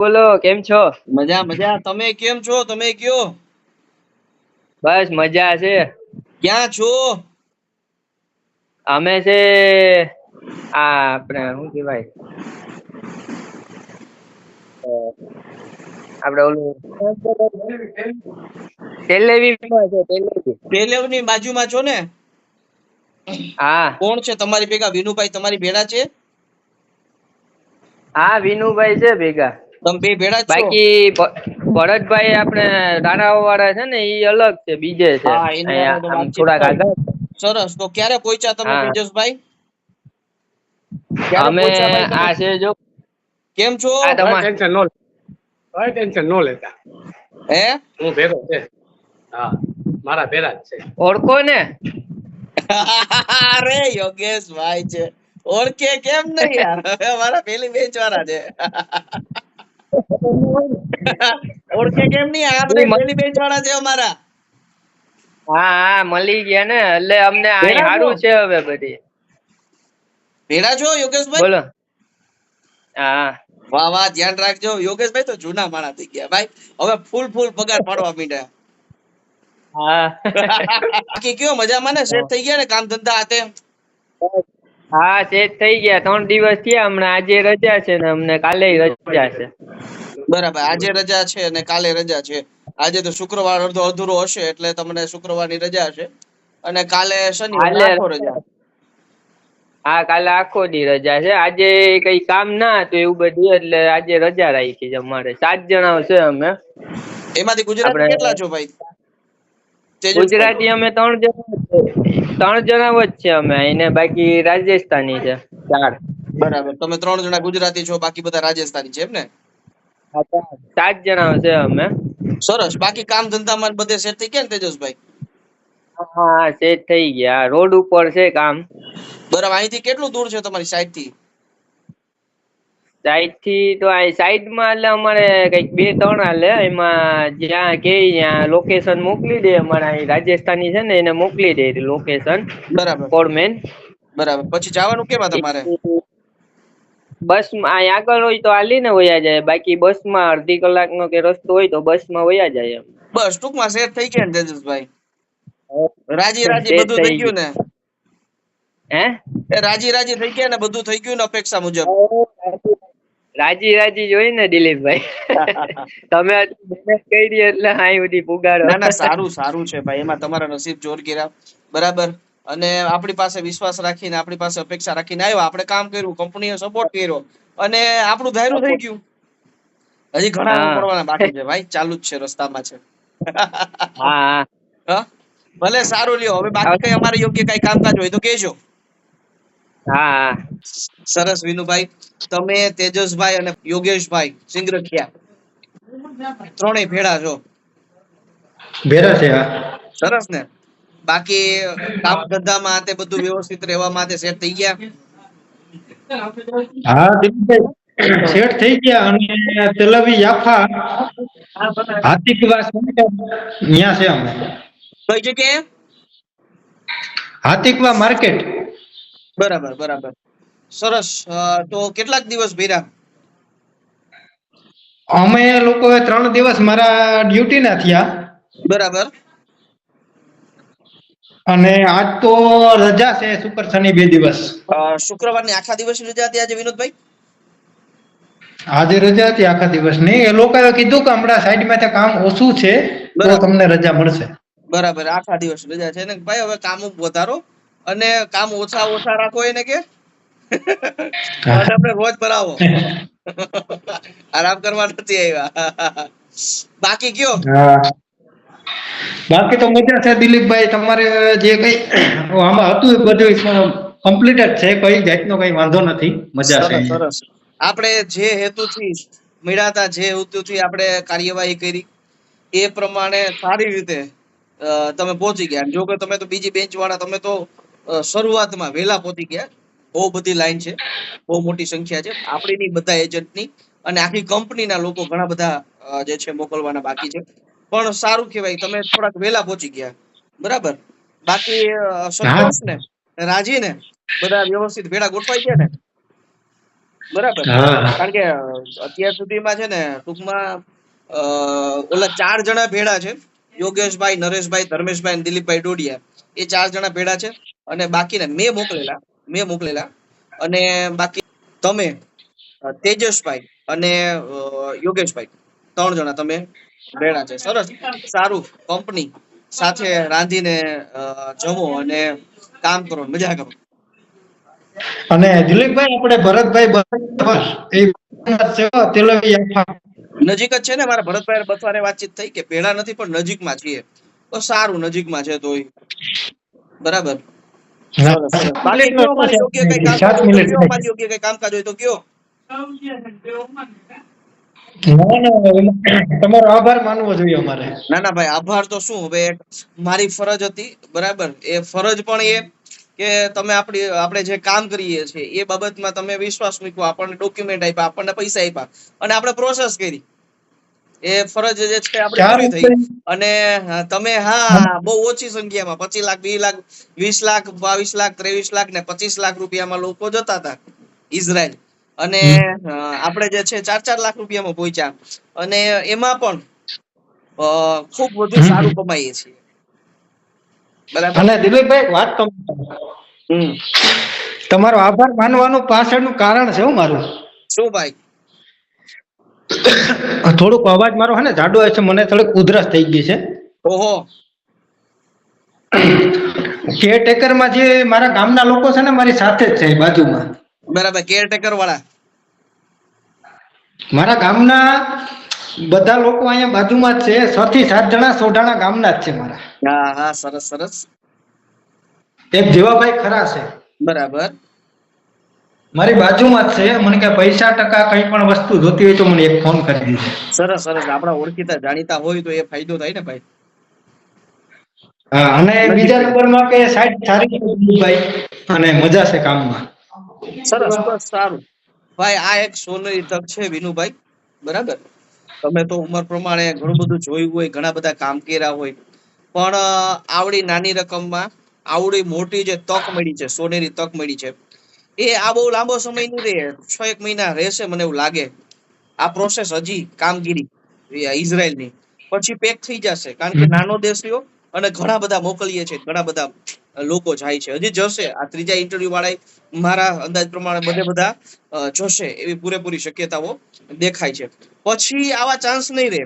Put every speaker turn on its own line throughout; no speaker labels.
બોલો કેમ છો?
મજા મજા. તમે કેમ છો? તમે કયો?
બસ મજા છે.
ક્યાં છો?
અમે છે આ આપણે શું કહેવાય? આપણે ઓલું છે
બાજુમાં છો ને?
હા.
કોણ છે તમારી ભેગા? વિનુભાઈ તમારી ભેડા છે?
હા વિનુભાઈ છે ભેગા.
તમે બે ભેડા
બાકી ભરતભાઈ આપણે રાણાઓ વાળા છે ને એ અલગ છે બીજે છે. થોડાક આગળ.
સરસ. તો ક્યારે પહોંચ્યા તમે. તેજસભાઈ?
અમે? આ છે જો.
કેમ છો?
ટેન્શન નો કોઈ ટેન્શન નો લેતા.
હે?
હું ભેગો છે. હા મારા ભેરા જ છે.
ઓળખો ને.
અરે યોગેશ ભાઈ છે. ઓળખે કેમ નહીં? યાર મારા પેલી બેચ વાળા છે. ઓળખે કેમ નહીં? આ બધા પેલી બેચ વાળા છે અમારા.
હા હા મળી ગયા ને. એટલે અમને અહીં સારું
છો?
છે હવે બધી.
ભેડા છો યોગેશભાઈ?
બોલો. હા.
વાહ વાહ ધ્યાન રાખજો. યોગેશભાઈ તો જૂના માણા થઈ ગયા. ભાઈ હવે ફૂલ ફૂલ પગાર પાડવા માંડ્યા.
હા.
બાકી કયો મજામાં ને? સેટ થઈ ગયા ને? કામ ધંધા હાથે?
હા સેટ થઈ ગયા. ત્રણ દિવસ થયા હમણાં. આજે રજા છે ને અમને. કાલે રજા છે.
બરાબર. આજે રજા છે અને કાલે રજા છે. આજે તો શુક્રવાર અડધો અધૂરો હશે એટલે તમને શુક્રવારની રજા હશે. અને કાલે શનિવાર
કાલે
આખો રજા.
હા કાલે આખો દી રજા છે. આજે કઈ કામ ના હતું એવું બધું એટલે આજે રજા રાખી છે અમારે. સાત જણા છે અમે.
એમાંથી ગુજરાત કેટલા છો ભાઈ?
ગુજરાતી અમે ત્રણ જણા ત્રણ જણા છે અમે એને બાકી રાજસ્થાની છે ચાર.
બરાબર. તમે ત્રણ જણા ગુજરાતી છો બાકી બધા રાજસ્થાની છે એમ ને?
સાત જણા છે અમે.
સરસ. બાકી કામ ધંધામાં બધે સેટ થઈ ગયા ને તેજસભાઈ?
હા સેટ થઈ ગયા. રોડ ઉપર છે કામ.
બરાબર. અહીંથી કેટલું દૂર છે તમારી
સાઈડથી? સાઈડથી તો આ સાઈડમાં એટલે અમારે કંઈક બે ત્રણ હાલે એમાં જ્યાં કે ત્યાં લોકેશન મોકલી દે અમારા અહીં રાજસ્થાની છે ને એને મોકલી દે લોકેશન
બરાબર.
ફોરમેન
બરાબર. પછી જવાનું કેમાં તમારે?
બસમાં અહીં આગળ હોય તો હાલી ને વયા જાય બાકી બસમાં અડધી કલાક નો કે રસ્તો હોય તો બસમાં વયા જાય એમ.
બસ ટૂંકમાં સેટ થઈ ગયા ને તેજસભાઈ? રાજી રાજી બધું થઈ ગયું ને?
હે?
રાજી રાજી થઈ ગયા ને બધું થઈ ગયું ને અપેક્ષા મુજબ?
રાજી રાજી જોઈ ને દિલીપભાઈ. તમે મહેનત કરી એટલે અહીં સુધી પુગાડો.
ના ના સારું સારું છે ભાઈ. એમાં તમારા નસીબ જોર કર્યા બરાબર. અને આપણી પાસે વિશ્વાસ રાખીને આપણી પાસે અપેક્ષા રાખીને આવ્યો. આપણે કામ કર્યું કંપનીએ સપોર્ટ કર્યો. અને આપણું ધાર્યું થઈ ગયું હજી ઘણા કરવાના બાકી છે ભાઈ. ચાલુ જ છે રસ્તામાં છે.
હા
ભલે સારું લ્યો. હવે બાકી કઈ અમારે યોગ્ય કઈ કામકાજ હોય તો કહેજો.
હા
સરસ વિનુભાઈ. તમે તેજસભાઈ અને યોગેશભાઈ સિંગરખિયા. ત્રણેય ભેળા છો.
ભેરા છે
સરસ ને. બાકી કામ ધંધામાં તે બધું વ્યવસ્થિત રહેવા માટે સેટ થઈ ગયા?
હા દિલીપભાઈ સેટ થઈ ગયા અને તેલવી યાફા. હાથીકવા અહીંયા છે અમે.
કઈ જગ્યાએ?
હાથીકવા માર્કેટ.
બરાબર બરાબર. સરસ. તો કેટલાક દિવસ ભર્યા?
અમે લોકો ત્રણ દિવસ મારા ડ્યુટી ના થયા.
બરાબર.
અને આજ તો રજા છે શુક્ર શનિ બે દિવસ.
શુક્રવારની આખા દિવસની રજા હતી આજે વિનોદભાઈ?
આજે રજા હતી આખા દિવસની. એ લોકોએ કીધું કે હમણાં સાઈડમાંથી કામ ઓછું છે તો તમને રજા મળશે.
બરાબર આખા દિવસ રજા છે. ને ભાઈ હવે કામ વધારો. અને કામ ઓછા ઓછા રાખો એને કે? અને આપણે રોજ ભરાવો. આરામ કરવા નથી આવ્યા. બાકી કયો?
બાકી તો મજા છે દિલીપભાઈ તમારે જે કઈ આમાં હતું એ બધું કમ્પ્લીટ જ છે કઈ જાતનો કઈ વાંધો નથી. મજા છે.
સરસ આપણે જે હેતુથી મેળાતા જે હેતુથી આપણે કાર્યવાહી કરી એ પ્રમાણે સારી રીતે તમે પહોંચી ગયા. જો કે તમે તો બીજી બેન્ચ વાળા તમે તો શરૂઆતમાં વહેલા પહોંચી ગયા. બહુ બધી લાઈન છે. બહુ મોટી સંખ્યા છે. આપણીની બધા એજન્ટની અને આખી કંપનીના લોકો ઘણા બધા જે છે મોકલવાના બાકી છે. પણ સારું કહેવાય તમે થોડાક વહેલા પહોંચી ગયા. બરાબર? બાકી સંતોષ ને રાજી ને બધા વ્યવસ્થિત ભેળા ગોઠવાઈ ગયા ને? બરાબર. કારણ કે અત્યાર સુધીમાં છે ને ટૂંકમાં અ, ઓલા ચાર જણા ભેડા છે. યોગેશભાઈ નરેશભાઈ ધર્મેશભાઈ અને દિલીપભાઈ ડોડિયા. એ ચાર જણા ભેળા છે. અને બાકીના મેં મોકલેલા મેં મોકલેલા. અને બાકી તમે તેજસભાઈ અને યોગેશભાઈ ત્રણ જણા તમે ભેળા છે. સરસ. સારું કંપની સાથે રાંધીને જમો અને કામ કરો મજા કરો.
અને દિલીપભાઈ આપણે ભરતભાઈ.
નજીક જ છે ને મારા ભરતભાઈ બથવારે વાતચીત થઈ કે ભેળા નથી પણ નજીકમાં છીએ. તો સારું નજીકમાં છે તોય. બરાબર.
તમારો આભાર માનવો જોઈએ અમારે.
ના ના ભાઈ આભાર તો શું? હવે મારી ફરજ હતી બરાબર? એ ફરજ પણ એ કે તમે આપણી આપણે જે કામ કરીએ છીએ એ બાબતમાં તમે વિશ્વાસ મૂક્યો આપણને ડોક્યુમેન્ટ આપ્યા આપણને પૈસા આપ્યા અને આપણે પ્રોસેસ કરી. એ ફરજ જે છે આપણે થઈ. અને તમે હા બહુ ઓછી સંખ્યામાં પચીસ લાખ વીસ લાખ વીસ લાખ બાવીસ લાખ ત્રેવીસ લાખ ને પચીસ લાખ રૂપિયામાં લોકો જતા હતા ઇઝરાયલ. અને આપણે જે છે ચાર ચાર લાખ રૂપિયામાં પહોંચ્યા. અને એમાં પણ ખૂબ વધુ સારું કમાઈએ છીએ. બરાબર?
અને દિલીપભાઈ વાત તમારો આભાર માનવાનું પાછળનું કારણ છે હું મારું.
શું ભાઈ?
થોડુંક અવાજ મારો હે ને જાડો છે મને થોડીક ઉધરસ થઈ ગઈ છે.
ઓહો.
કેરટેકરમાં જે મારા ગામના લોકો છે ને મારી સાથે જ છે બાજુમાં.
બરાબર કેરટેકર વાળા
મારા ગામના બધા લોકો અહીંયા બાજુમાં જ છે છ થી સાત જણા સોઢાણા ગામના જ છે મારા.
હા હા સરસ સરસ.
એક જીવાભાઈ ખરા છે.
બરાબર.
મારી બાજુમાં જ છે. મને કે પૈસા ટકા કઈ પણ વસ્તુ જોતી હોય તો મને એક ફોન કરી દીધો
સરસ સરસ. આપણા ઓળખીતા જાણીતા હોય તો એ ફાયદો થાય ને ભાઈ.
હા અને બીજા નંબરમાં કે સાઈડ સારી ભાઈ. અને મજા છે કામમાં.
સરસ બસ સારું. ભાઈ આ એક સોનેરી તક છે વિનુભાઈ. બરાબર? તમે તો ઉંમર પ્રમાણે ઘણું બધું જોયું હોય ઘણા બધા કામ કર્યા હોય. પણ આવડી નાની રકમમાં આવડી મોટી જે તક મળી છે સોનેરી તક મળી છે એ આ બહુ લાંબો સમય નહીં રહે છ એક મહિના રહેશે મને એવું લાગે. આ પ્રોસેસ હજી કામગીરી ઇઝરાયલની પછી પેક થઈ જશે. કારણ કે નાનો દેશ રહ્યો અને ઘણા બધા મોકલીએ છે. ઘણા બધા લોકો જાય છે. હજી જશે. આ ત્રીજા ઇન્ટરવ્યુ વાળા મારા અંદાજ પ્રમાણે બધે બધા જોશે એવી પૂરેપૂરી શક્યતાઓ દેખાય છે. પછી આવા ચાન્સ નહીં રહે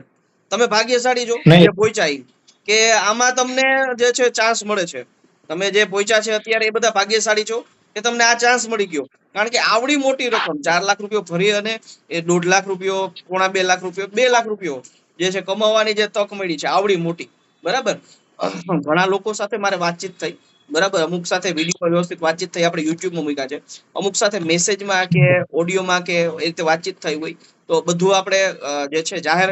તમે ભાગ્યશાળી જો. જે પહોંચ્યા કે આમાં તમને જે છે ચાન્સ મળે છે. તમે જે પહોંચ્યા છે અત્યારે એ બધા ભાગ્યશાળી છો. કે તમને આ ચાન્સ મળી ગયો. કારણ કે આવડી મોટી રકમ, ચાર લાખ રૂપિયો ભરી અને એ દોઢ લાખ રૂપિયો, પોણા બે લાખ રૂપિયો, બે લાખ રૂપિયો જે છે કમાવાની જે તક મળી છે, આવડી મોટી. બરાબર? ઘણા લોકો સાથે મારે વાતચીત થઈ. બરાબર? અમુક સાથે વીડિયો વ્યવસ્થિત વાતચીત થઈ, આપણે યુટ્યુબમાં મૂક્યા છે. અમુક સાથે મેસેજમાં કે ઓડિયોમાં કે, એ રીતે વાતચીત થઈ હોય. તો બધું આપણે જે છે જાહેર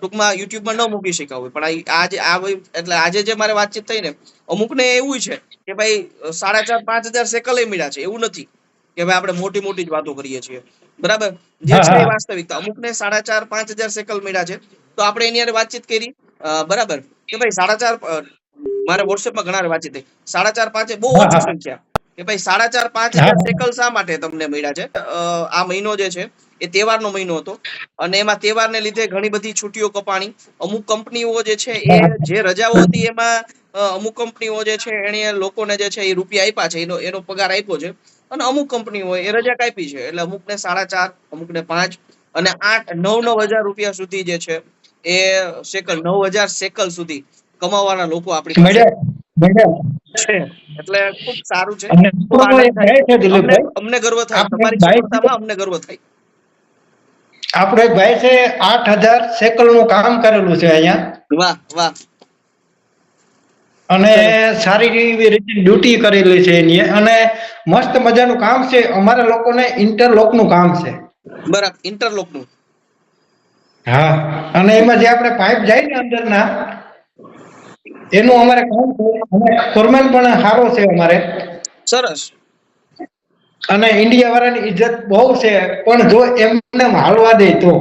ટૂંકમાં યુટ્યુબમાં ન મૂકી શક્યા હોય. પણ આ- આજે આ એટલે આજે જે મારે વાતચીત થઈ ને અમુકને એવું છે કે ભાઈ સાડા ચાર પાંચ હજાર સેકલ મળ્યા છે. એવું નથી કે ભાઈ આપણે મોટી મોટી જ વાતો કરીએ છીએ. બરાબર? જે છે એ વાસ્તવિકતા. અમુકને સાડા ચાર પાંચ હજાર સેકલ મળ્યા છે. તો આપણે એની હારે વાતચીત કરી. બરાબર? કે ભાઈ સાડા ચાર મારે વોટ્સએપમાં ઘણા વાતચીત થઈ. સાડા ચાર પાંચ બહુ ઓછી સંખ્યા. કે ભાઈ સાડા ચાર પાંચ હજાર સેકલ શા માટે તમને મળ્યા છે? આ મહિનો જે છે એ તહેવારનો મહિનો હતો. અને એમાં તહેવારને લીધે ઘણી બધી છૂટીઓ કપાણી. અમુક કંપનીઓ જે છે એ જે રજાઓ હતી એમાં અમુક કંપનીઓ જે છે એણે લોકોને જે છે એ રૂપિયા આપ્યા છે. એનો એનો પગાર આપ્યો છે. અને અમુક કંપનીઓ એ રજા કાપી છે. એટલે અમુકને સાડા ચાર અમુકને પાંચ અને આઠ નવ નવ હજાર રૂપિયા સુધી જે છે એ સેકલ નવ હજાર સેકલ સુધી કમાવાના લોકો આપણી છે. એટલે ખૂબ સારું છે. અમને ગર્વ થાય. તમારી અમને ગર્વ થાય.
આપણો એક ભાઈ છે આઠ હજાર સેકલનું કામ કરેલું છે અહીંયા.
વાહ વાહ.
અને સારી એવી રીતે ડ્યુટી કરેલી છે એની. અને મસ્ત મજાનું કામ છે. અમારા લોકોને ઇન્ટરલોકનું કામ છે.
બરાબર ઇન્ટરલોકનું
હા અને એમાં જે આપણે પાઇપ જાય ને અંદરના એનું અમારે કામ છે. ફોરમેન પણ સારો છે અમારે.
સરસ.
અને ઇન્ડિયા વાળાની ઇજ્જત બહુ છે, પણ જો એમને હાલવા દે તો?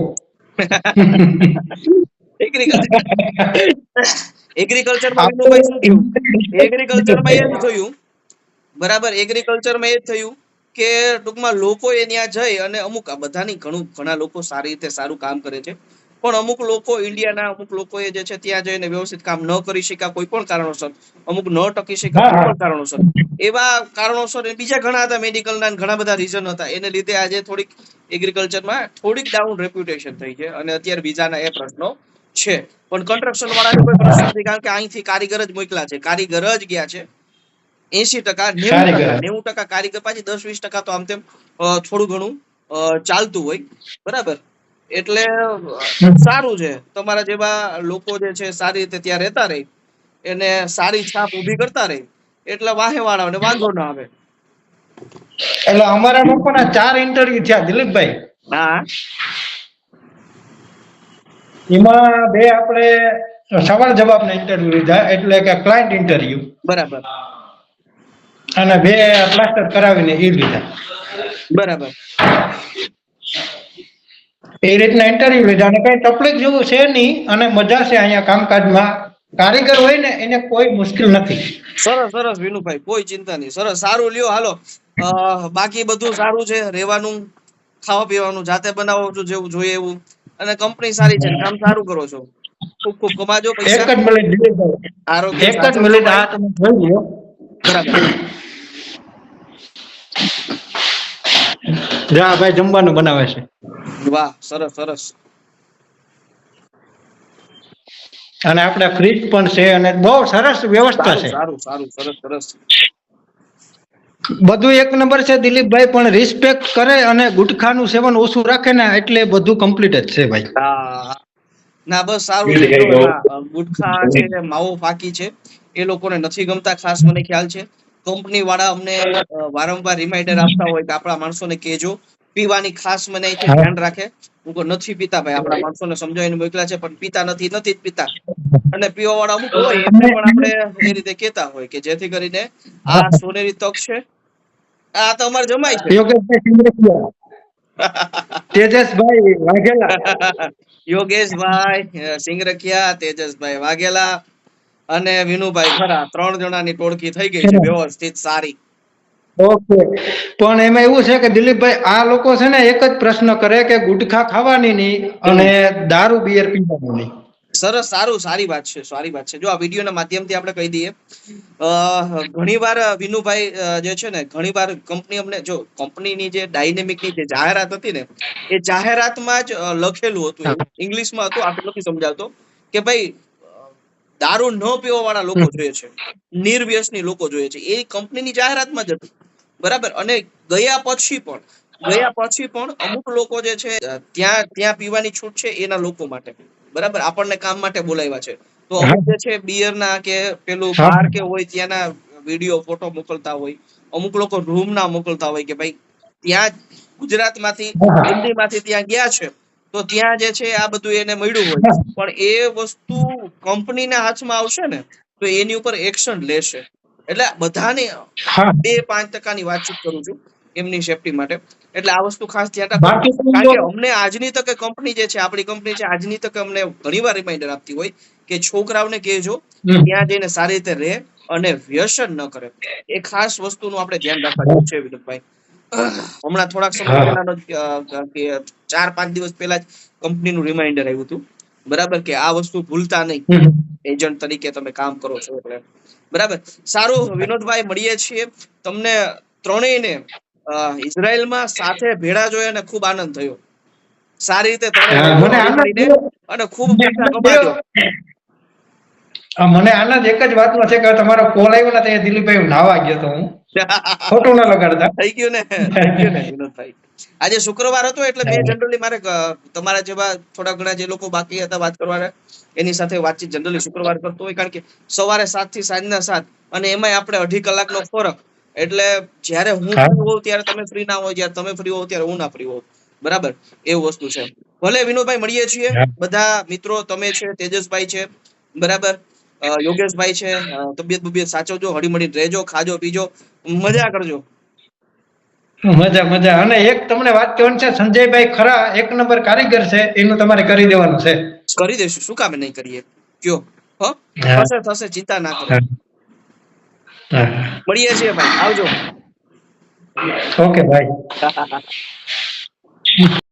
એગ્રીકલ્ચર એગ્રીકલ્ચરમાં વિનુભાઈ શું થયું? એ બરાબર એગ્રીકલ્ચરમાં એ થયું કે ટૂંકમાં લોકોએ ત્યાં જઈ અને અમુક બધાની ઘણું, ઘણા લોકો સારી રીતે સારું કામ કરે છે. પણ અમુક લોકો ઇન્ડિયાના અમુક લોકોએ જે છે ત્યાં જઈને વ્યવસ્થિત કામ ન કરી શક્યા કોઈ પણ કારણોસર. અમુક ન ટકી શક્યા કોઈ પણ કારણોસર. એવા કારણોસર બીજા ઘણા હતા મેડિકલના ને ઘણા બધા રીઝન હતા. એને લીધે આજે થોડીક એગ્રીકલ્ચરમાં થોડીક ડાઉન રેપ્યુટેશન થઈ છે અને અત્યારે બીજાના એ પ્રશ્નો છે. પણ કન્સ્ટ્રક્શન વાળાને કોઈ પ્રશ્ન નથી કારણ કે અહીંથી કારીગર જ મોકલા છે. કારીગર જ ગયા છે. એસી ટકા નેવું ટકા નેવું ટકા કારીગર પાછી દસ વીસ ટકા તો આમ તેમ થોડું ઘણું ચાલતું હોય. બરાબર? એટલે સારું છે. તમારા જેવા લોકો જે છે સારી રીતે ત્યાં રહેતા રહે. એને સારી છાપ ઊભી કરતા રહે. એટલે વાહે વાળાને વાંધો ના આવે.
એટલે અમારા લોકોના ચાર ઇન્ટરવ્યુ થયા દિલીપભાઈ.
હા.
એમાં બે આપણે સવાલ જવાબના ઇન્ટરવ્યુ લીધા એટલે કે ક્લાયન્ટ ઇન્ટરવ્યુ
બરાબર.
અને બે પ્લાસ્ટર કરાવીને એ લીધા.
બરાબર.
એ રીતના ઇન્ટરવ્યુ લીધા. અને કઈ તકલીફ જેવું છે નહીં અને મજા છે અહીંયા કામકાજમાં. કારીગર હોય ને એને કોઈ મુશ્કેલ નથી.
સરસ સરસ વિનુભાઈ કોઈ ચિંતા નહીં. સરસ સારું લ્યો હાલો. બાકી બધું સારું છે રહેવાનું ખાવા પીવાનું જાતે બનાવો છો જેવું જોઈએ એવું. અને કંપની સારી છે કામ સારું કરો છો. ખૂબ ખૂબ કમાજો
એક જ મિનિટ એક જ મિનિટ આ તમે જોઈ લો
બરાબર.
જા ભાઈ જમવાનું બનાવે છે.
વાહ સરસ સરસ.
અને આપણે ફ્રીજ પણ છે અને બહુ સરસ વ્યવસ્થા છે.
સારું સારું સારું સરસ સરસ.
બધું એક નંબર છે દિલીપભાઈ પણ રિસ્પેક્ટ કરે અને ગુટખાનું સેવન ઓછું રાખે ને એટલે બધું કમ્પ્લીટ જ છે ભાઈ.
હા. ના બસ સારું છે. ગુટખા છે માવો ફાકી છે. એ લોકોને નથી ગમતા ખાસ મને ખ્યાલ છે. કંપની વાળા અમને વારંવાર રિમાઇન્ડર આપતા હોય કે આપણા માણસોને કહેજો. પીવાની ખાસ મને ધ્યાન રાખે. હું કહું, નથી પીતા ભાઈ આપણા માણસોને સમજાવીને મોકલ્યા છે પણ પીતા નથી નથી જ પીતા. અને પીવા વાળા અમુક હોય એમને પણ આપણે એ રીતે કહેતા હોય કે જેથી કરીને આ સોનેરી તક છે. આ તો અમારે જમાય છે.
યોગેશભાઈ સિંગરેખિયા તેજસભાઈ વાઘેલા.
યોગેશભાઈ સિંગરખિયા તેજસભાઈ વાઘેલા. અને વિનુભાઈ ખરા ત્રણ જણાની ટોળકી થઈ ગઈ છે વ્યવસ્થિત સારી.
ઓકે. પણ એમાં એવું છે કે દિલીપભાઈ આ લોકો છે ને એક જ પ્રશ્ન કરે કે ગુટખા ખાવાની નહીં અને દારૂ બિયર પીવાની નહીં.
સરસ સારું સારી વાત છે સારી વાત છે. જો આ વિડીયોના માધ્યમથી આપણે કહી દઈએ ઘણીવાર વિનુભાઈ જે છે ને ઘણીવાર કંપની અમને જો કંપનીની જે ડાયનેમિકની જે જાહેરાત હતી ને એ જાહેરાતમાં જ લખેલું હતું ઇંગ્લિશમાં હતું આપણે નથી સમજાવતો. કે ભાઈ દારૂ ન પીવા વાળા લોકો જોઈએ છે. નિર્વ્યસની લોકો જોઈએ છે. એ કંપનીની જાહેરાતમાં જ હતું. બરાબર? અને ગયા પછી પણ ગયા પછી પણ અમુક લોકો જે છે ત્યાં ત્યાં પીવાની છૂટ છે એના લોકો માટે. બરાબર? આપણને કામ માટે બોલાવ્યા છે. તો અમુક જે છે બિયર ના કે પેલું. બાર કે હોય ત્યાંના વીડિયો ફોટો મોકલતા હોય. અમુક લોકો રૂમ ના મોકલતા હોય કે ભાઈ ત્યાં ગુજરાતમાંથી. દિલ્હીમાંથી ત્યાં ગયા છે. તો ત્યાં જે છે આ બધું એને મળ્યું હોય. પણ એ વસ્તુ કંપનીના હાથમાં આવશે ને તો એની ઉપર એક્શન લેશે. એટલે બધાને બે પાંચ ટકાની વાતચીત કરું છું એમની સેફટી માટે. એટલે આ વસ્તુ ખાસ ધ્યાન રાખો. કારણ કે અમને આજની તકે કંપની જે છે આપણી કંપની છે આજની તકે અમને ઘણીવાર રિમાઇન્ડર આપતી હોય કે છોકરાઓને કહેજો ત્યાં જઈને સારી રીતે રહે અને વ્યસન ન કરે. એ ખાસ વસ્તુનું આપણે ધ્યાન રાખવાનું છે વિનોદભાઈ. હમણાં થોડાક સમય
પહેલા
પહેલાનો ચાર પાંચ દિવસ પહેલા જ કંપનીનું રિમાઇન્ડર આવ્યું હતું. બરાબર કે આ વસ્તુ ભૂલતા નહીં. એજન્ટ તરીકે તમે કામ કરો છો એટલે. બરાબર. સારું વિનોદભાઈ મળીએ છીએ. તમને ત્રણેયને અ, ઇઝરાયલમાં સાથે ભેળા જોયા અને ખૂબ આનંદ થયો. સારી રીતે ત્રણેય
થયો.
અને ખૂબ પૈસા.
આ મને આનંદ એક જ વાતનો છે કે તમારો કોલ આવ્યો ને ત્યાં દિલીપભાઈ નાવા ગયો તો હું. ખોટું ના લગાડતા.
થઈ ગયું ને? આજે શુક્રવાર હતો એટલે મેં જનરલી મારે તમારા જેવા થોડા ઘણા જે લોકો બાકી હતા વાત કરવાના એની સાથે વાતચીત જનરલી શુક્રવાર કરતો હોય. કારણ કે સવારે સાતથી સાંજના સાત અને એમાંય આપણે અઢી કલાકનો ફરક. એટલે જ્યારે હું ફ્રી હોઉં ત્યારે તમે ફ્રી ના હોય જ્યારે તમે ફ્રી હોવ ત્યારે હું ના ફ્રી હોઉં. બરાબર? એવું વસ્તુ છે. ભલે વિનોદભાઈ મળીએ છીએ. બધા મિત્રો તમે છે તેજસભાઈ છે. બરાબર? યોગેશભાઈ છે તબિયત બબિયત સાચવજો હળી મળીને રહેજો ખાજો પીજો મજા કરજો.
મજા મજા. અને એક તમને વાત કહેવાની છે સંજયભાઈ ખરા એક નંબર કારીગર છે એનું તમારે કરી દેવાનું છે.
કરી દેશું શું કામે નહીં કરીએ? કયો? હો. થશે થશે ચિંતા ના કરો. મળીએ છીએ ભાઈ આવજો.
ઓકે ભાઈ.